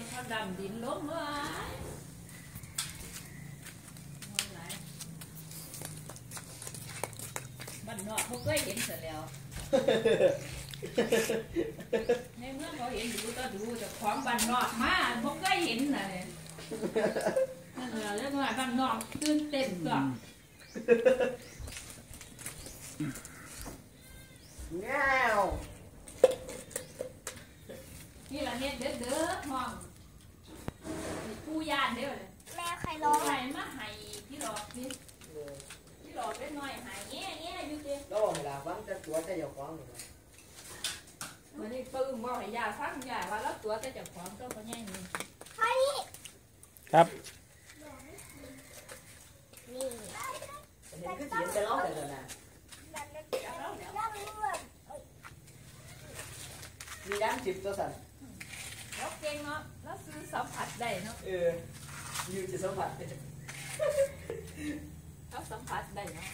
นเขาดำดินล้มเมื่อบ้านนอกเขาเคยเห็นเสร็จแล้วในเมื่อเขาเห็นดูก็ดูแต่ของบ้านนอกมาเขาเคยเห็นน่ะเนี่ยนั่นแหละเรื่องว่าบ้านนอกตื่นเต้นก็แง่วนี่ละเฮ็ดเด้อเด้อห้องนี่ ผู้ย่านเด้อเลยแม่ใครร้ร้อองงไห้มาให้ที่หลอกนี่ที่หลอกเล็กน้อยใหายแง่แง่อยู่เด้แล้วเวลาฟังจะตัวจะอย่าฟังเลยวันนี้ปึ้งบอกให้ยาฟังยาว่าแล้วตัวแต่เจะของตัวเขาแง่นี่ครับนี่เห็นคือเสียงจะร้องแต่เดินน่ะจับแล้วเดี๋ยวมีน้ำจิบตัวสั่น เราเก่งเนาะแล้วซื้อสัมผัสได้เนาะเอออยู่จะสัมผัสเราสัมผัสได้เนาะ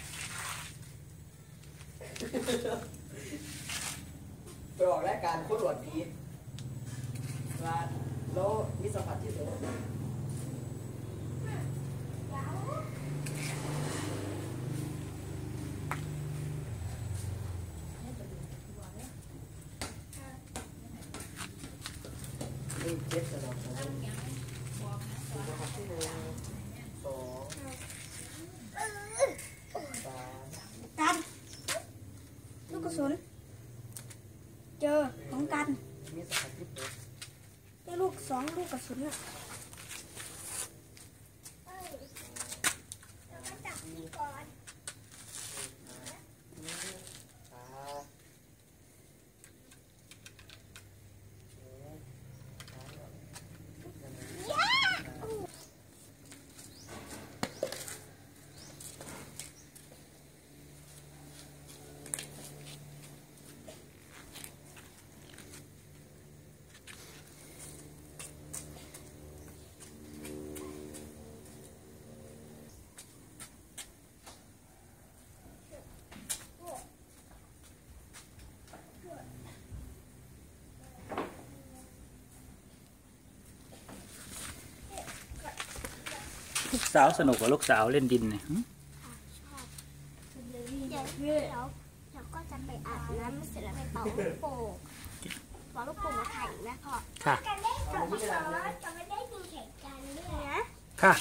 ไปออกรายการโคตรหวดดีว่าแล้วมีสัมผัสที่สุด ให้ไปดูตัวเนี่ย มี เจ็ดกระดองสองบอกนะตัวสัมผัสที่หนึ่งสองสามกันลูกกระสุน เจอของกันมีสัมผัสที่หกได้ลูกสองลูกกระสุนอะมี ลูกสาวสนุกกว่าลูกสาวเล่นดินเนี่ยหึเดี๋ยวเดี๋ยวเราก็จะไปอาบน้ำเสร็จแล้วไปเป่าลูกโป่งเป่าลูกโป่งมาแข่งนะพ่อค่ะกันได้สองช้อจะไม่ได้ยิงแข่งกันด้วยนะค่ะ